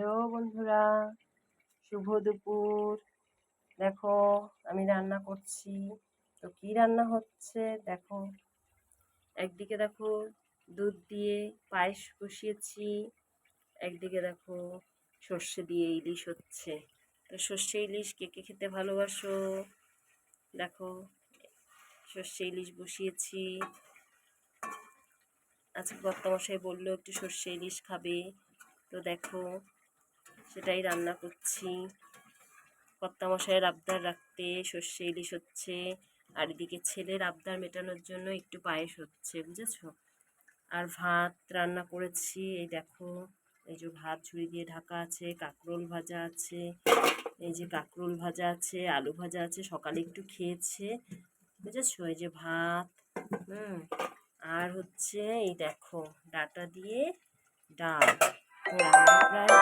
Hello বন্ধুরা, শুভ দুপুর। দেখো, আমি রান্না করছি। তো কি রান্না হচ্ছে? দেখো, একদিকে দেখো দুধ দিয়ে পায়েস বসিয়েছি একদিকে দেখো সর্ষে দিয়ে ইলিশ হচ্ছে। তো সর্ষে ইলিশ কে কে খেতে ভালোবাসো? দেখো, সর্ষে ইলিশ বসিয়েছি। আজকে কর্তামশাই বলল, একটু সর্ষে ইলিশ খাবে। তো দেখো সেটাই রান্না করছি। কর্তামশাইয়ের আবদার রাখতে সর্ষে ইলিশ হচ্ছে, আর এদিকে ছেলের আবদার মেটানোর জন্য একটু পায়েস হচ্ছে, বুঝেছ? আর ভাত রান্না করেছি, এই দেখো, এই যে ভাত ঝুড়ি দিয়ে ঢাকা আছে, কাঁকরোল ভাজা আছে, এই যে কাঁকরোল ভাজা আছে, আলু ভাজা আছে, সকালে একটু খেয়েছে, বুঝেছ? এই যে ভাত, হুম, আর হচ্ছে এই দেখো, ডাটা দিয়ে ডাল। প্রায়